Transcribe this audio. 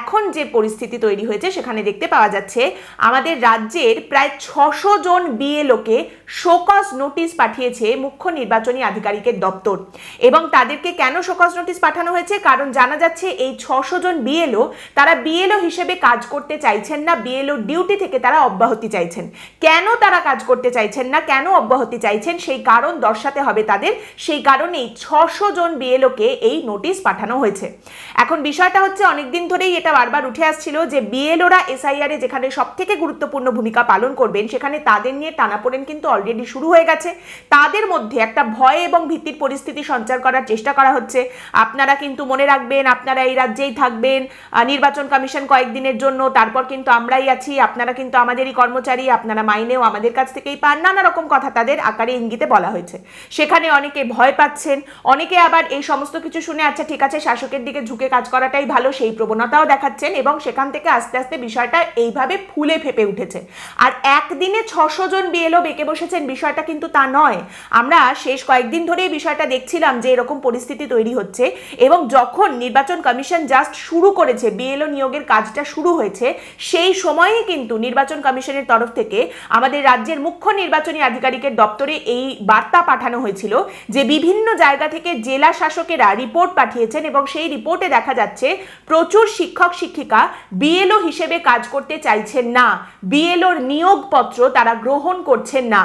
এখন যে পরিস্থিতি তৈরি হয়েছে, সেখানে দেখতে পাওয়া যাচ্ছে আমাদের রাজ্যের প্রায় ছশো জন বিএলওকে শোকজ নোটিশ পাঠিয়েছে মুখ্য নির্বাচনী আধিকারিকের দপ্তর। এবং তাদেরকে কেন শোকজ নোটিশ পাঠানো হয়েছে? কারণ জানা যাচ্ছে এই ছশো জন বিএলও তারা বিএলও হিসেবে কাজ করতে চাইছেন না বিএলও ডিউটি থেকে তারা অব্যাহতি চাইছেন। কেন তারা কাজ করতে চাইছেন না? কেন অব্যাহতি চাইছেন? সেই কারণ দর্শাতে হবে তাদের। সেই কারণেই ছশো জন বিএলওকে এই নোটিশ পাঠানো হয়েছে। এখন বিষয়টা হচ্ছে অনেকদিন ধরেই এটা বারবার উঠে আসছিল যে বিএলওরা এসআইআর যেখানে সব থেকে গুরুত্বপূর্ণ ভূমিকা পালন করবেন, সেখানে তাদের নিয়ে টানাপোড়েন কিন্তু অলরেডি শুরু হয়ে গেছে। তাদের মধ্যে একটা ভয় এবং ভীতির পরিস্থিতি সঞ্চার করার চেষ্টা করা হচ্ছে। আপনারা কিন্তু মনে রাখবেন, আপনারা এই রাজ্যেই থাকবেন নির্বাচন কমিশন কয়েকদিনের জন্য, তারপর কিন্তু আমরাই আছি, আপনারা কিন্তু আমাদেরই কর্মচারী, আপনারা মাইনেও আমাদের কাছ থেকেই পান। নানা রকম কথা তাদের আকারে ইঙ্গিতে বলা হয়েছে। সেখানে অনেকে ভয় পাচ্ছেন, অনেকে আবার এই সমস্ত কিছু শুনে আচ্ছা ঠিক আছে, শাসকের দিকে ঝুঁকে কাজ করাটাই ভালো, সেই প্রবণতাও দেখাচ্ছেন এবং সেখান থেকে আস্তে আস্তে বিষয়টা এইভাবে ফুলে ফেপে উঠেছে। আর একদিনে ছশো জন বিএলও বেঁকে বসেছেন বিষয়টা কিন্তু তা নয়। আমরা শেষ কয়েকদিন ধরেই বিষয়টা দেখছিলাম যে এরকম পরিস্থিতি তৈরি হচ্ছে এবং যখন নির্বাচন কমিশন জাস্ট শুরু করেছে বিএলও নিয়োগের কাজটা শুরু হয়েছে, সেই সময়ে কিন্তু নির্বাচন কমিশনের তরফ থেকে আমাদের রাজ্যের মুখ্য নির্বাচনী আধিকারিকের দপ্তরে এই বার্তা পাঠানো হয়েছিল যে বিভিন্ন জায়গা থেকে জেলা শাসকেরা রিপোর্ট পাঠিয়েছেন এবং সেই রিপোর্টে দেখা যাচ্ছে প্রচুর শিক্ষক শিক্ষিকা বিএলও হিসেবে কাজ করতে চাইছেন না। বিএলওর নিয়োগপত্র তারা গ্রহণ করছেন না।